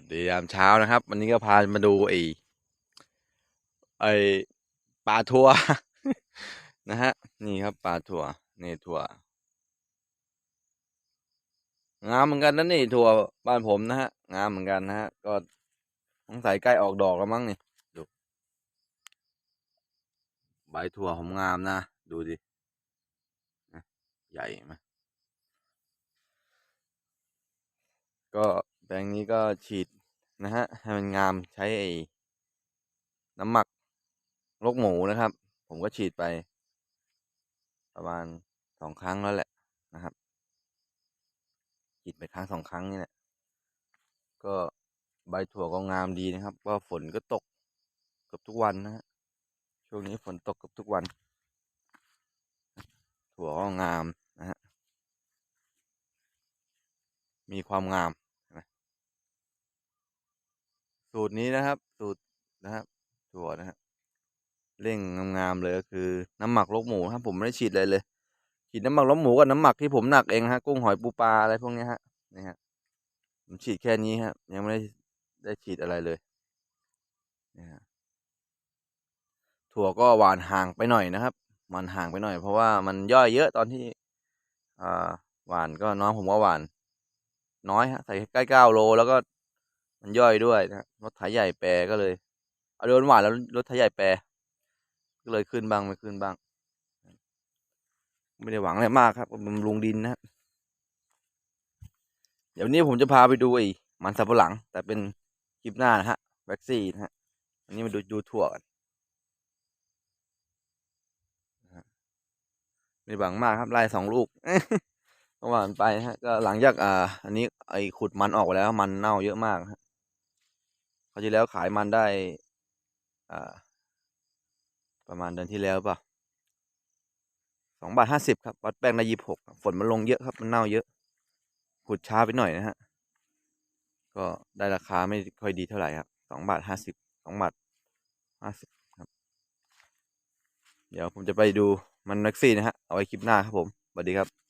วัสดียามเช้านะครับ วันนี้ก็พามาดูไอ้ไอ้ปลาทัวนะฮะ นี่ครับปลาทัวนี่ทัวงามเหมือนกันนะนี่ทัวบ้านผมนะฮะงามเหมือนกันนะฮะ ก็สงสัยใกล้ออกดอกแล้วมั้งนี่ดูใบถั่วผมงามนะ ดูดิใหญ่ไหมก็ แปลงนี้ก็ฉีดนะฮะให้มันงามใช้ไอ้น้ำหมักลกหมูนะครับ ผมก็ฉีดไป ประมาณสองครั้งแล้วแหละนะครับ ฉีดไปครั้งสองครั้งนี่แหละก็ใบถั่วก็งามดีนะครับก็ฝนก็ตกเกือบทุกวันนะฮะช่วงนี้ฝนตกเกือบทุกวัน ถั่วก็งามนะฮะมีความงาม สูตรนี้นะครับ สูตรนะครับถั่วนะฮะเร่งงามๆเลยก็คือน้ำหมักลกหมูครับผมไม่ได้ฉีดเลยเลย ฉีดน้ำหมักลกหมูกับน้ำหมักที่ผมหนักเองฮะกุ้งหอยปูปลาอะไรพวกนี้ฮะนี่ฮะผมฉีดแค่นี้ครับยังไม่ได้ได้ฉีดอะไรเลยนี่ฮะถั่วก็หวานห่างไปหน่อยนะครับ มันห่างไปหน่อย เพราะว่ามันย่อยเยอะตอนที่อ่าหวานก็น้องผมก็หวาน น้อยฮะใส่ใกล้เก้าโลแล้วก็ มันย่อยด้วยนะรถไถใหญ่แปรก็เลยเอาโดนหวานแล้วรถไถใหญ่แปรก็เลยขึ้นบ้างไม่ขึ้นบ้าง ไม่ได้หวังอะไรมากครับบำรุงดินนะเดี๋ยวนี้ผมจะพาไปดูไอ้มันสับปหลัง แต่เป็นคลิปหน้านะฮะแว็กซี่นะฮะอันนี้มาดูดูถั่วกันไม่หวังมากครับไล่สองลูกเมื่อวานไปฮะก็หลังจากอ่า อันนี้ไอ้ขุดมันออกแล้วมันเน่าเยอะมากฮะ เขาที่แล้วขายมันได้อ่าประมาณเดือนที่แล้วป่ะสองบาทห้าสิบครับ วัดแป้งได้ยี่หกฝนมันลงเยอะครับ มันเน่าเยอะ ขุดช้าไปหน่อยนะฮะ ก็ได้ราคาไม่ค่อยดีเท่าไหร่ครับสองบาทห้าสิบสองบาทห้าสิบครับ เดี๋ยวผมจะไปดูมันแม็กซี่นะฮะ เอาไว้คลิปหน้าครับผม สวัสดีครับ